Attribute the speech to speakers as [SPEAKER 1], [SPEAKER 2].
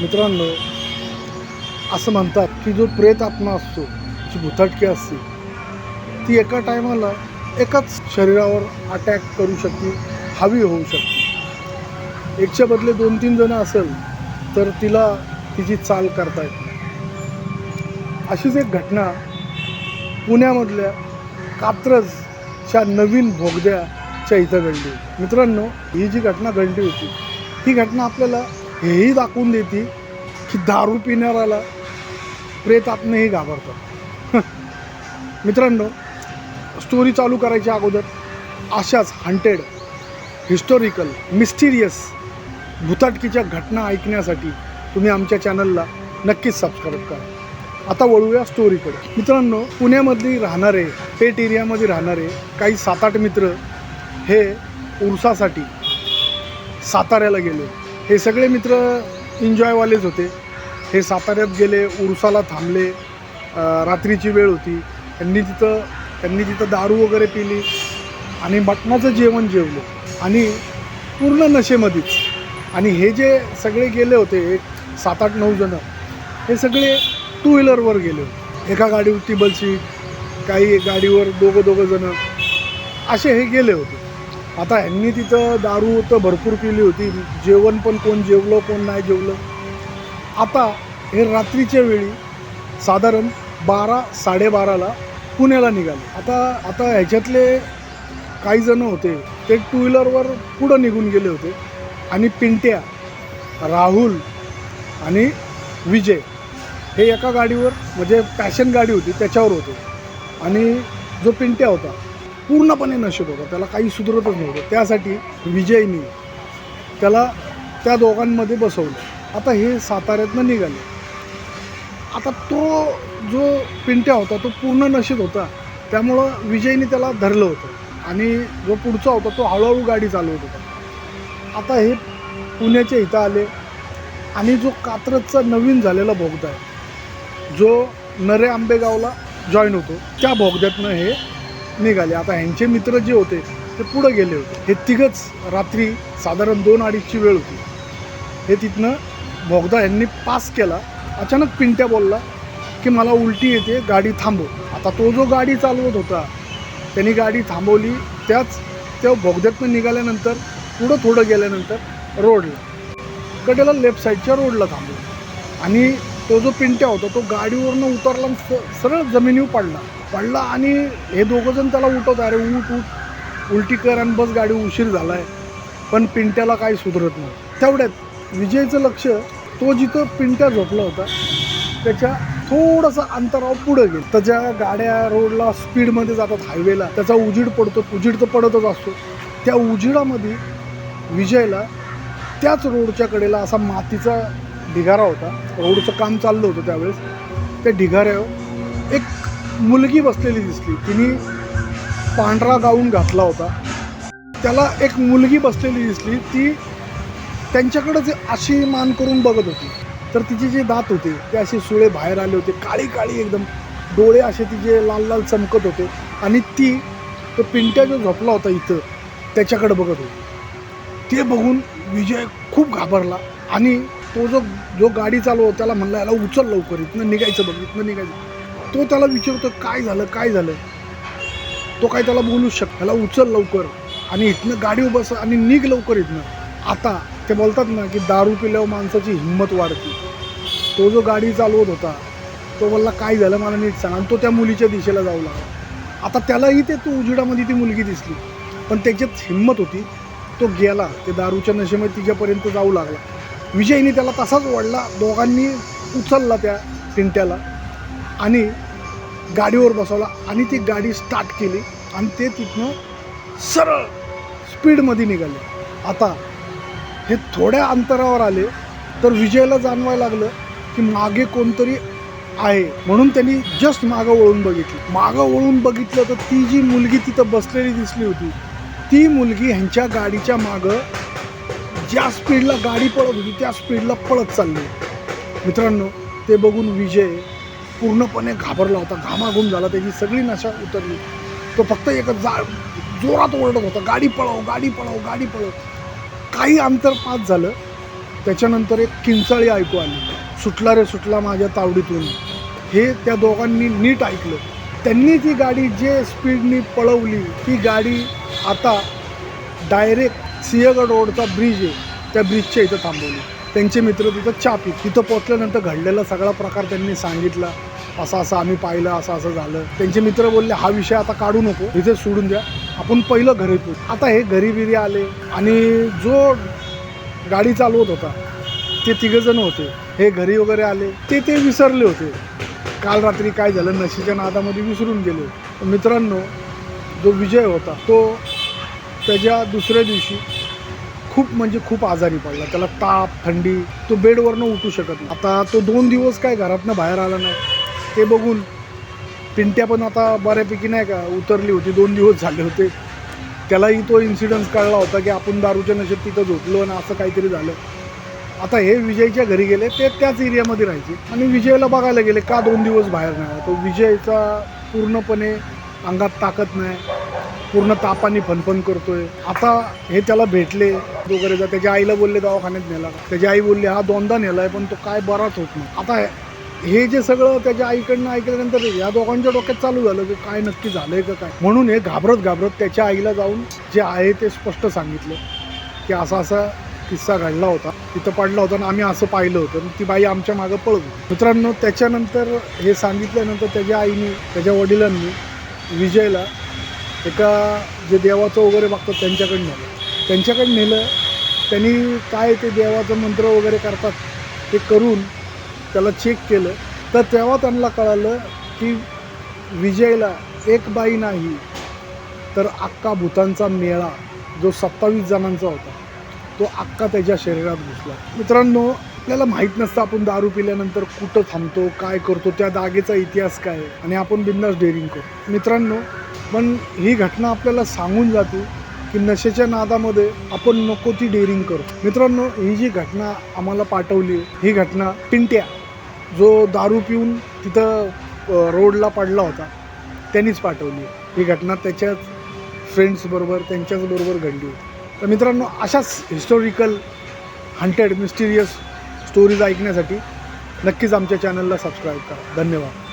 [SPEAKER 1] मित्रांनो असं म्हणतात की जो प्रेत आत्मा असतो जी भुताटकी असते ती एका टायमाला एकाच शरीरावर अटॅक करू शकते हवी होऊ शकते. एकच्या बदले दोन तीन जण असेल तर तिला तिची चाल करता येत नाही. अशीच एक घटना पुण्यामधल्या कात्रजच्या नवीन भोगद्याच्या इथं घडली. मित्रांनो ही जी घटना घडली होती ही घटना आपल्याला हेही दाखवून देते की दारू पिणाऱ्याला प्रेत घाबरतात. मित्रांनो स्टोरी चालू करायच्या अगोदर अशाच हंटेड हिस्टोरिकल मिस्टिरियस भुताटकीच्या घटना ऐकण्यासाठी तुम्ही आमच्या चॅनलला नक्कीच सबस्क्राईब करा. आता वळूया स्टोरीकडे मित्रांनो पुण्यामधली राहणारे पेट एरियामध्ये राहणारे काही सात आठ मित्र हे उरसासाठी साताऱ्याला गेले. हे सगळे मित्र एन्जॉयवालेच होते. हे साताऱ्यात गेले उरुसाला थांबले रात्रीची वेळ होती. त्यांनी तिथं त्यांनी तिथं दारू वगैरे पिली आणि मटणाचं जेवण जेवलं आणि पूर्ण नशेमध्येच. आणि हे जे सगळे गेले होते एक सात आठ नऊ जणं हे सगळे टू व्हीलरवर गेले होते. एका गाडीवर टिबल सीट काही गाडीवर दोघं दोघं जणं. असे हे गेले होते. आता ह्यांनी तिथं दारू तर भरपूर पिली होती. जेवण पण कोण जेवलं कोण नाही जेवलं. आता हे रात्रीच्या वेळी साधारण बारा साडेबाराला पुण्याला निघाले. आता आता ह्याच्यातले काही जण होते ते टू व्हीलरवर पुढं निघून गेले होते. आणि पिंट्या राहुल आणि विजय हे एका गाडीवर म्हणजे पॅशन गाडी होती त्याच्यावर होते. आणि जो पिंट्या होता पूर्णपणे नशेत होता. त्याला काही सुधरतच नव्हतं. त्यासाठी विजयनी त्याला त्या दोघांमध्ये बसवलं. आता हे साताऱ्यातनं निघाले. आता तो जो पिंट्या होता तो पूर्ण नशेत होता. त्यामुळं विजयने त्याला धरलं होतं. आणि जो पुढचा होता तो हळूहळू गाडी चालवत होता. आता हे पुण्याच्या इथं आले. आणि जो कात्रजचा नवीन झालेला बोगदा आहे जो नरे आंबेगावला जॉईन होतो त्या बोगद्यातनं हे निघाले. आता ह्यांचे मित्र जे होते ते पुढं गेले होते. हे तिघंच रात्री साधारण दोन अडीचची वेळ होती. हे तिथनं भोगदा यांनी पास केला. अचानक पिंट्या बोलला की मला उलटी येते गाडी थांबव. आता तो जो गाडी चालवत होता त्यांनी गाडी थांबवली. त्याच त्या भोगद्यातनं निघाल्यानंतर पुढं थोडं गेल्यानंतर रोडला. कडेला लेफ्ट साईडच्या रोडला थांबला. आणि तो जो पिंट्या होता तो गाडीवरनं उतरला आणि स- सरळ जमिनीवर पडला. पडला आणि हे दोघं जण त्याला उठवत अरे उठ उठ. उलटी कर आणि बस गाडी उशीर झाला आहे पण पिंट्याला काही सुधरत नाही. तेवढ्यात विजयचं लक्ष तो जिथं पिंट्या झोपला होता त्याच्या थोडंसं अंतरावर पुढं गेलं. त्याच्या गाड्या रोडला स्पीडमध्ये जातात हायवेला त्याचा उजीड पडतो उजीड तर पडतच असतो. त्या उजिडामध्ये विजयला त्याच रोडच्या कडेला असा मातीचा ढिगारा होता. रोडचं काम चाललं होतं त्यावेळेस. त्या ढिगाऱ्यावर एक मुलगी बसलेली दिसली. तिने पांढरा गाऊन घातला होता. त्याला एक मुलगी बसलेली दिसली. ती त्यांच्याकडं जे अशी मान करून बघत होती. तर तिचे जे दात होते ते असे सुळे बाहेर आले होते. काळी काळी एकदम डोळे असे तिचे लाल लाल चमकत होते. आणि ती तो पिंट्या जो झोपला होता इथं त्याच्याकडे बघत होती. ते बघून विजय खूप घाबरला. आणि तो जो जो गाडी चालवतो त्याला म्हणला याला उचल लवकर. इथनं निघायचं बघ इथनं निघायचं. तो त्याला विचारतो काय झालं काय झालं? तो काय त्याला बोलूच शकतो त्याला उचल लवकर. आणि इथनं गाडी बस आणि निघ लवकर इथनं. आता ते बोलतात ना की दारू पिल्यावर माणसाची हिंमत वाढते. तो जो गाडी चालवत होता तो बोलला काय झालं मला नीट सांग. आणि तो त्या मुलीच्या दिशेला जाऊ लागला. आता त्यालाही ते तो उजिडामध्ये ती मुलगी दिसली. पण त्याच्यात हिंमत होती. तो गेला. ते दारूच्या नशेमध्ये तिच्यापर्यंत जाऊ लागला. विजयने त्याला तसाच ओढला. दोघांनी उचलला त्या पिंट्याला आणि गाडीवर बसवला आणि ती गाडी स्टार्ट केली आणि ते तिथनं सरळ स्पीडमध्ये निघाले. आता हे थोड्या अंतरावर आले तर विजयला जाणवायला लागलं की मागे कोणतरी आहे. म्हणून त्यांनी जस्ट मागं वळून बघितलं. मागं वळून बघितलं तर ती जी मुलगी तिथं बसलेली दिसली होती ती मुलगी ह्यांच्या गाडीच्या मागं ज्या स्पीडला गाडी पळत होती त्या स्पीडला पळत चालली. मित्रांनो ते बघून विजय पूर्णपणे घाबरला होता घामाघूम झाला त्याची सगळी नशा उतरली. तो फक्त एक जा जोरात ओरडत होता गाडी पळव गाडी पळव गाडी पळव. काही अंतर पास झालं. त्याच्यानंतर एक किंचाळी ऐकू आली. सुटला रे सुटला माझ्या तावडीतून. हे त्या दोघांनी नीट ऐकलं. त्यांनी ती गाडी जे स्पीडनी पळवली ती गाडी आता डायरेक्ट सिंहगड रोडचा ब्रिज आहे. त्या ब्रिजच्या इथं थांबवली. त्यांचे मित्र तिथं चहा तिथं पोचल्यानंतर घडलेला सगळा प्रकार त्यांनी सांगितला. असं असं आम्ही पाहिलं असं असं झालं. त्यांचे मित्र बोलले हा विषय आता काढू नको इथे सोडून द्या. आपण पहिलं घरी पोहोच आता हे घरी बिरी आले आणि जो गाडी चालवत होता ते तिघंजण होते. हे घरी वगैरे आले ते ते विसरले होते. काल रात्री काय झालं नशीच्या नादामध्ये विसरून गेले. तर मित्रांनो जो विजय होता तो त्याच्या दुसऱ्या दिवशी खूप म्हणजे खूप आजारी पडला. त्याला ताप थंडी तो बेडवरनं उठू शकत नाही. आता तो दोन दिवस काय घरातनं बाहेर आला नाही. ते बघून पिंट्या पण आता बऱ्यापैकी नाही का उतरली होती. दोन दिवस झाले होते. त्यालाही तो इन्सिडन्स कळला होता की आपण दारूच्या नशेत तिथं झोपलो आणि असं काहीतरी झालं. आता हे विजयच्या घरी गेले ते त्याच एरियामध्ये राहायचे. आणि विजयला बघायला गेले का दोन दिवस बाहेर नाही तो विजयचा पूर्णपणे अंगात ताकद नाही. पूर्ण तापाने फनफन करतोय. आता हे त्याला भेटले वगैरे जा त्याच्या आईला बोलले दवाखान्यात नेला त्याची आई बोलली हा दोनदा नेलाय पण तो काय बराच होत नाही. आता हे जे सगळं त्याच्या आईकडनं ऐकल्यानंतर या दोघांच्या डोक्यात चालू झालं की काय नक्की झालंय का काय? म्हणून हे घाबरत घाबरत त्याच्या आईला जाऊन जे आहे ते स्पष्ट सांगितलं. की असा असा किस्सा घडला होता. तिथं पडला होता आणि आम्ही असं पाहिलं होतं. आणि ती बाई आमच्या मागं पळत होती. मित्रांनो त्याच्यानंतर हे सांगितल्यानंतर त्याच्या आईने त्याच्या वडिलांनी विजयला एका जे देवाचं वगैरे बघतात त्यांच्याकडे नेलं. त्यांच्याकडे नेलं. त्यांनी काय ते देवाचं मंत्र वगैरे करतात ते करून त्याला चेक केलं. तर तेव्हा त्यांना कळालं की विजयला एक बाई नाही तर अख्खा भूतांचा मेळा जो सत्तावीस जणांचा होता तो अख्खा त्याच्या शरीरात घुसला. मित्रांनो आपल्याला माहीत नसतं आपण दारू पिल्यानंतर कुठं थांबतो काय करतो त्या दागेचा इतिहास काय आहे आणि आपण बिंदास डेअरिंग करतो मित्रांनो पण ही घटना आपल्याला सांगून जाते की नशेच्या नादामध्ये आपण नको ती डेअरिंग करतो मित्रांनो ही जी घटना आम्हाला पाठवली ही घटना पिंट्या जो दारू पिऊन तिथं रोडला पडला होता त्यांनीच पाठवली. ही घटना त्याच्याच फ्रेंड्सबरोबर त्यांच्याचबरोबर घडली होती. तर मित्रांनो अशाच हिस्टॉरिकल हंटेड मिस्टिरियस स्टोरीज ऐकण्यासाठी नक्कीच आमच्या चॅनलला सबस्क्राईब करा. धन्यवाद.